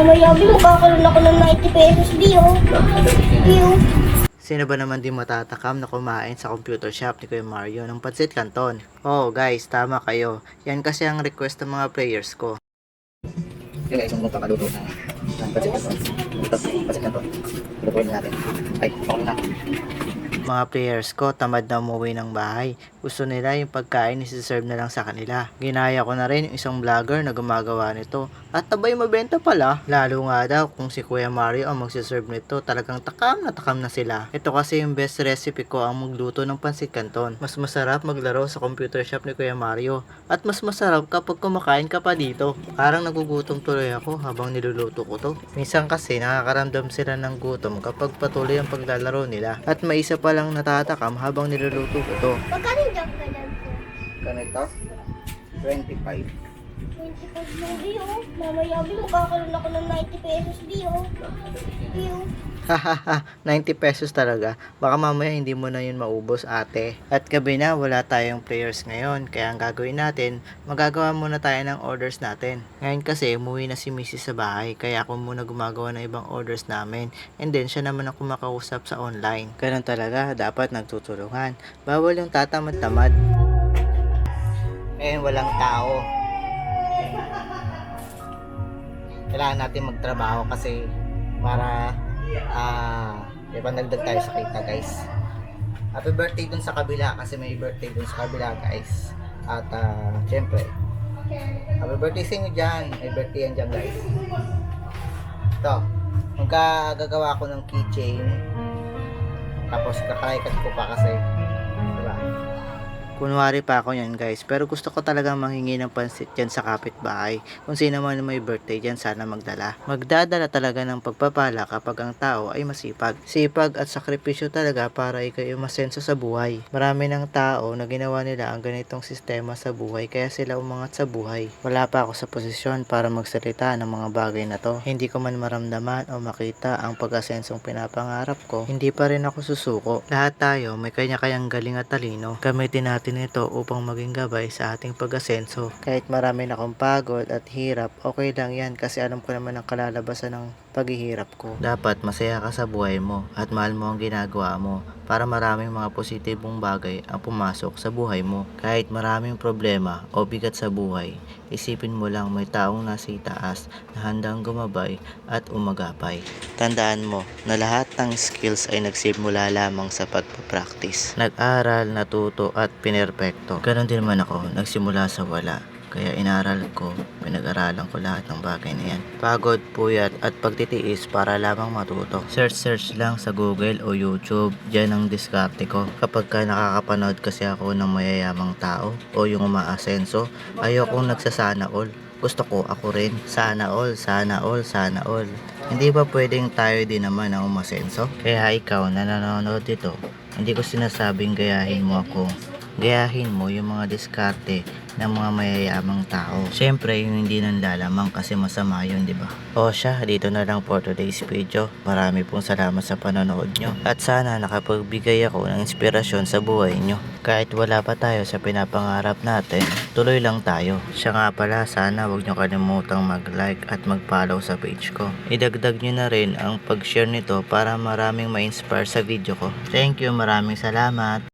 Mayabi, magkakaroon ako ng 90 pesos, Dio. Dio. Sino ba naman di matatakam na kumain sa computer shop ni Kuya Mario ng Pansit Canton? Oh guys, tama kayo. Yan kasi ang request ng mga players ko. Yung guys, yung pakaluto na ng pansit canton. Ito, pansit canton. Lutuin na natin. Ay, okay na. Mga players ko, tamad na umuwi ng bahay. Gusto nila yung pagkain isi-serve na lang sa kanila. Ginaya ko na rin yung isang vlogger na gumagawa nito. At tabay mabenta pala. Lalo nga daw kung si Kuya Mario ang magsiserve nito, talagang takam na takam na sila. Ito kasi yung best recipe ko ang magluto ng pansit canton. Mas masarap maglaro sa computer shop ni Kuya Mario. At mas masarap kapag kumakain ka pa dito. Parang nagugutom tuloy ako habang niluluto ko to. Minsan kasi nakakaramdam sila ng gutom kapag patuloy ang paglalaro nila. At may isa palang natatakam habang niluluto ko to. Magkano yung junk ka lang po? Ganito, 25. 25 lang, Dio. Mamayabi, magkakaroon ako ng 90 pesos. Hahaha, 90 pesos talaga. Baka mamaya hindi mo na yun maubos ate. At gabi na, wala tayong players ngayon. Kaya ang gagawin natin, magagawa muna tayo ng orders natin. Ngayon kasi, umuwi na si Mrs. sa bahay. Kaya ako muna gumagawa ng ibang orders namin. And then, siya naman ang kumakausap sa online. Ganun talaga, dapat nagtutulungan. Bawal yung tatamad-tamad. Ngayon, walang tao. Kailangan natin magtrabaho kasi para ah, may pandagdag tayo sa kita guys. Happy birthday dun sa kabila kasi may birthday dun sa kabila guys. At ah, syempre, happy birthday sa inyo dyan. May birthday yan dyan guys. Ito, magkagagawa ko ng keychain. Tapos kakaikat ko pa kasi. Kunwari pa ako yan guys, pero gusto ko talagang manghingi ng pansit dyan sa kapitbahay. Kung sino man may birthday dyan, sana magdala. Magdadala talaga ng pagpapala kapag ang tao ay masipag. Sipag at sakripisyo talaga para ikaw ay masenso sa buhay. Marami ng tao na ginawa nila ang ganitong sistema sa buhay kaya sila umangat sa buhay. Wala pa ako sa posisyon para magsalita ng mga bagay na to. Hindi ko man maramdaman o makita ang pag-asensong pinapangarap ko, hindi pa rin ako susuko. Lahat tayo may kanya-kayang galing at talino. Gamitin natin ito upang maging gabay sa ating pag-asenso. Kahit marami na akong pagod at hirap, okay lang yan kasi alam ko naman ang kalalabasan ng paghihirap ko. Dapat masaya ka sa buhay mo at mahal mo ang ginagawa mo para maraming mga positibong bagay ang pumasok sa buhay mo. Kahit maraming problema o bigat sa buhay, isipin mo lang may taong nasa itaas na handang gumabay at umagapay. Tandaan mo na lahat ng skills ay nagsimula lamang sa pagpapractice. Nag-aral, natuto at pinerpekto. Ganon din naman ako, nagsimula sa wala. Kaya inaral ko, pinag-aralan ko lahat ng bagay na yan. Pagod, puyat at pagtitiis para lamang matuto. Search-search lang sa Google o YouTube, dyan ang diskarte ko. Kapag ka nakakapanood kasi ako ng mayayamang tao o yung umaasenso, ayokong nagsasana all. Gusto ko ako rin. Sana all, sana all, sana all. Hindi ba pwedeng tayo din naman ang umasenso? Kaya ikaw na nanonood dito, hindi ko sinasabing gayahin mo ako. Gayahin mo yung mga diskarte ng mga mayayamang tao. Siyempre, yung hindi nanlalamang kasi masama yun, di ba? O siya, dito na lang for today's video. Marami pong salamat sa panonood nyo. At sana nakapagbigay ako ng inspirasyon sa buhay nyo. Kahit wala pa tayo sa pinapangarap natin, tuloy lang tayo. Siya nga pala, sana wag nyo kalimutang mag-like at mag-follow sa page ko. Idagdag nyo na rin ang pag-share nito para maraming ma-inspire sa video ko. Thank you, maraming salamat.